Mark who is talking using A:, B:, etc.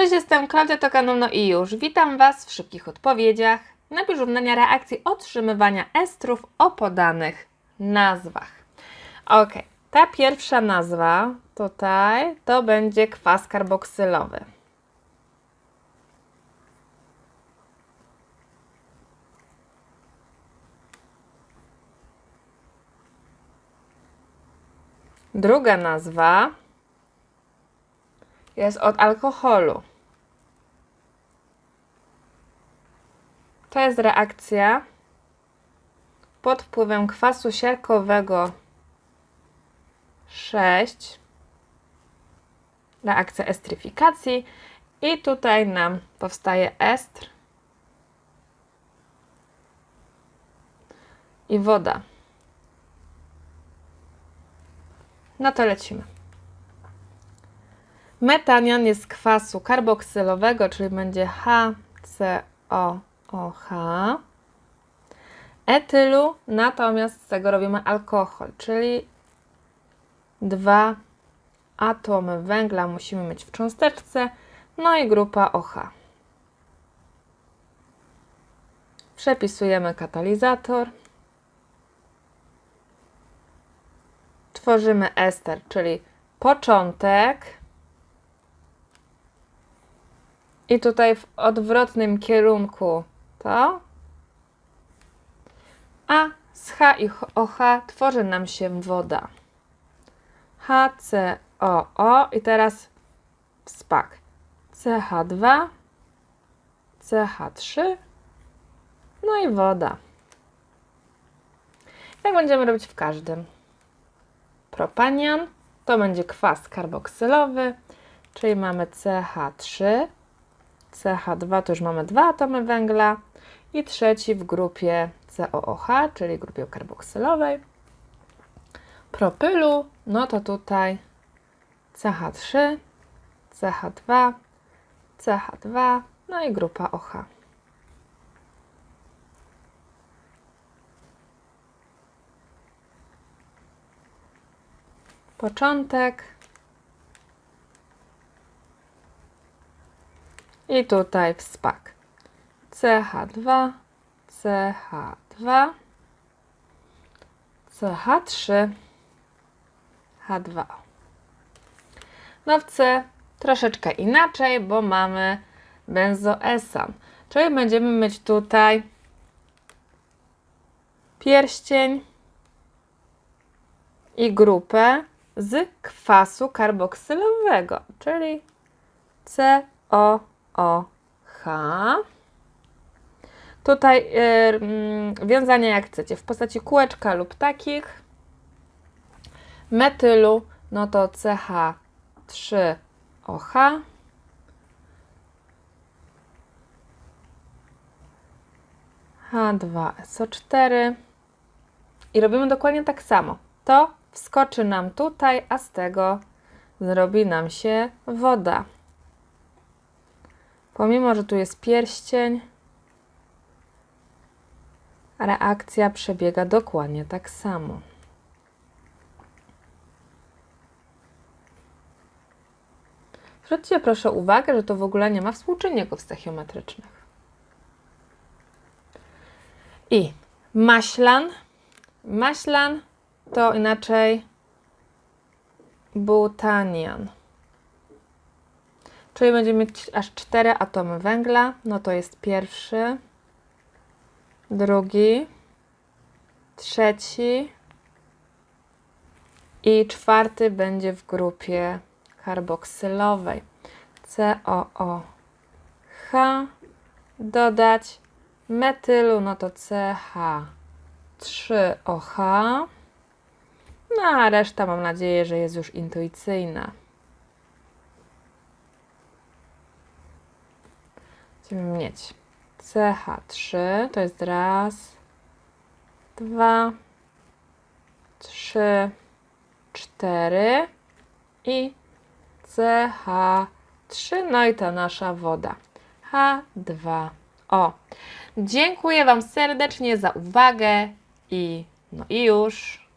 A: Cześć, jestem Klaudia Tokanum, no i już. Witam Was w szybkich odpowiedziach. Napisz równania reakcji otrzymywania estrów o podanych nazwach. Ok, ta pierwsza nazwa tutaj to będzie kwas karboksylowy. Druga nazwa jest od alkoholu. To jest reakcja pod wpływem kwasu siarkowego 6. Reakcja estryfikacji. I tutaj nam powstaje estr i woda. No to lecimy. Metanian jest kwasu karboksylowego, czyli będzie HCOOH. Etylu, natomiast z tego robimy alkohol, czyli dwa atomy węgla musimy mieć w cząsteczce, no i grupa OH. Przepisujemy katalizator. Tworzymy ester, czyli początek. I tutaj w odwrotnym kierunku to. A z H i OH tworzy nam się woda. HCOO i teraz wspak. CH2, CH3, no i woda. Tak będziemy robić w każdym. Propanian to będzie kwas karboksylowy, czyli mamy CH3, CH2 to już mamy dwa atomy węgla i trzeci w grupie COOH, czyli grupie karboksylowej. Propylu, no to tutaj CH3, CH2, CH2, no i grupa OH. Początek. I tutaj wspak. CH2, CH2, CH3, H2O. No w C troszeczkę inaczej, bo mamy benzoesan. Czyli będziemy mieć tutaj pierścień i grupę z kwasu karboksylowego, czyli COOH. Tutaj yy, wiązania jak chcecie, w postaci kółeczka lub takich. Metylu, no to CH3OH. H2SO4 i robimy dokładnie tak samo. To wskoczy nam tutaj, a z tego zrobi nam się woda. Pomimo, że tu jest pierścień, reakcja przebiega dokładnie tak samo. Zwróćcie proszę uwagę, że to w ogóle nie ma współczynników stachiometrycznych. I maślan. Maślan to inaczej butanian. Czyli będziemy mieć aż cztery atomy węgla. No to jest pierwszy, drugi, trzeci i czwarty będzie w grupie karboksylowej. COOH dodać metylu, no to CH3OH. No a reszta mam nadzieję, że jest już intuicyjna. Będziemy mieć CH3, to jest raz, dwa, trzy, cztery i CH3, no i ta nasza woda H2O. Dziękuję Wam serdecznie za uwagę i no i już.